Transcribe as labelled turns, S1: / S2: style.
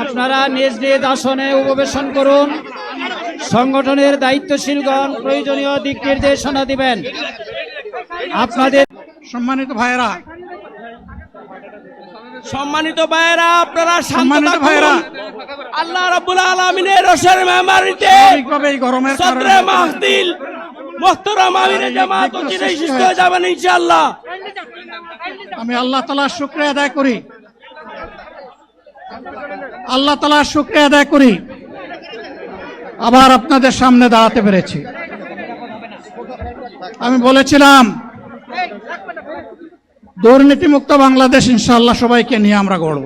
S1: আপনারা নিজ নিজ আসনে উপবেশন করুন। সংগঠনের দায়িত্বশীলগণ প্রয়োজনীয় দিক নির্দেশনা দিবেন। আপনাদের
S2: সম্মানিত ভাইয়েরা
S3: সম্মানিত ভাইয়েরা আপনারা
S2: সম্মানিত। ভাইয়েরা।
S3: আল্লাহ রাব্বুল আলামিনের রসের মেমারিতে
S2: স্বাভাবিকভাবে এই গরমের
S3: সদরে
S2: কারণে
S3: মাহদিল মোহতরম আমিরে জামাত চিরে সুস্থ হয়ে যাবেন ইনশাআল্লাহ।
S2: আমি আল্লাহ তালার শুক্রিয়া আদায় করি। আল্লাহ তালার শুক্রিয়া আদায় করি। আবার আপনাদের সামনে দাঁড়াতে পেরেছি। আমি বলেছিলাম দুর্নীতিমুক্ত বাংলাদেশ ইনশাল্লাহ সবাইকে নিয়ে আমরা গড়ব।